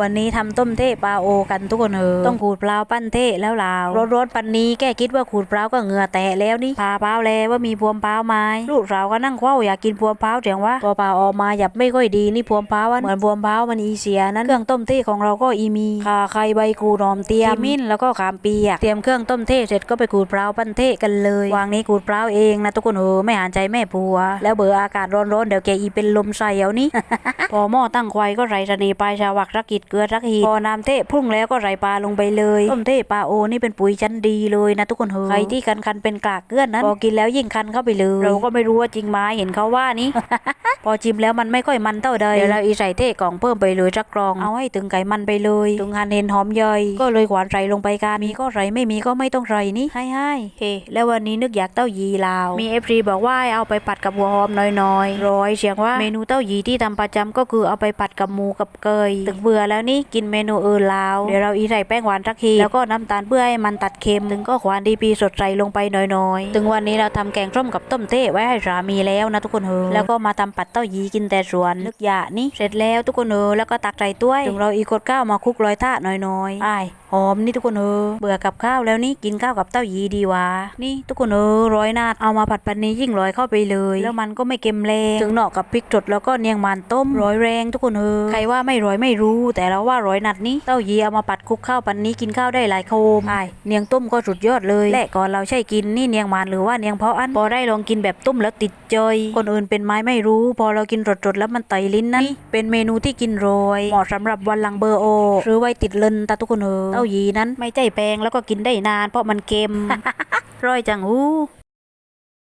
วันนี้ทำต้มเทปลาโอกันทุกคนเออต้องขูดเปล่าปั้นเทแล้วลาวร้อนๆปันนี้แกคิดว่าขูดเปล่าก็เหงื่อแตะแล้วนี่พาเปล่าแล้วว่ามีพวมเปล่าไหมลูกสาวก็นั่งคว้าอยากกินพวมเปล่าเถียงว่าพอเปล่าออกมาหยับไม่ค่อยดีนี่พวมเปล่าอะเหมือนพวมเปล่ามันอีเสียนั้นเครื่องต้มเทของเราก็อีมีข่าไข่ใบกูหอมเตียมมิ้นแล้วก็ขามเปียกเตรียมเครื่องต้มเทเสร็จก็ไปขูดเปล่าปั้นเทกันเลยวางนี้ขูดเปล่าเองนะทุกคนเออไม่หานใจแม่ผัว แล้วเบอร์อากาศร้อนๆเดี๋ยวแกอีเป็นลมใส่เอานี่พอหม้อตั้งไฟก็ใส่สนีปลายชาวักรักกิดเกลือรักหีพอน้ำเทะพุ่งแล้วก็ใส่ปลาลงไปเลยต้มเทะปลาโอนี่เป็นปุ๋ยชั้นดีเลยนะทุกคนเฮอใครที่คันคันๆเป็นกากเกลือนนั้นพอกินแล้วยิ่งคันเข้าไปเลย เราก็ไม่รู้ว่าจริงไหมเห็นเขาว่านี่ พอชิมแล้วมันไม่ค่อยมันเท่าใดเดี๋ยวเราอีใส่เทะกล่องเพิ่มไปเลยจักกรองเอาให้ถึงไขมันไปเลยถึงหันเห็นหอมย่อยก็เลยขวานใส่ลงไปกันมีก็ใส่ไม่มีก็ไม่ต้องใส่นี่ให้ให้เฮ้แล้ววันนี้นึกอยากเต้ายีลาว มีเอฟซีบอกว่าให้เอาไปผัดกับหัวหอมน้อยๆร้อยเชียงว่าเมนูเต้ายีที่ทำประจำก็คือเอาไปผัดกับหมูกับเกยตึกเบื่อแล้วนี่กินเมนูอื่นลาวเดี๋ยวเราอีใส่แป้งหวานสักทีแล้วก็น้ำตาลเพื่อให้มันตัดเค็มถึงก็ขวานดีปีสดใสลงไปน้อยๆถึงวันนี้เราทำแกงส้มกับต้มเต้ไว้ให้สามีแล้วนะทุกคนเฮอแล้วก็มาทำปัดเต้ายีกินแต่สวนนึกอยานี่เสร็จแล้วทุกคนเฮอแล้วก็ตักใส่ถ้วยถึงเราอีกดข้าวมาคลุกลอยท่าน้อยๆอ้ายหอมนี่ทุกคนเออเบื่อกับข้าวแล้วนี่กินข้าวกับเต้ายีดีวะนี่ทุกคนเออร้อยนาดเอามาผัดปันนี้ยิ่งร้อยเข้าไปเลย แล้วมันก็ไม่เค็มแรงถึงเหนาะกับพริกสดแล้วก็เนียงมันต้มร้อยแรงทุกคนเออใครว่าไม่ร้อยไม่รู้ แต่เราว่าร้อยนัดนี่เต้ายีเอามาผัดคลุกข้าวปันนี้กินข้าวได้หลายโคมไอเนียงต้มก็สุดยอดเลยและก่อนเราใช่กินนี่เนียงมันหรือว่าเนียงเพาะอันพอได้ลองกินแบบต้มแล้วติดใจคนอื่นเป็นไม้ไม่รู้พออเรากินสดๆแล้วมันไตลิ้นนั้นเป็นเมนูที่กินโรยเหมาะสำหรับวันหลังเบอร์โอ หรือไว้ติดเลนตาทุกคนเออเต้ายีนั้นไม่ใจแปลงแล้วก็กินได้นาน เพราะมันเค็มร่อยจังอู้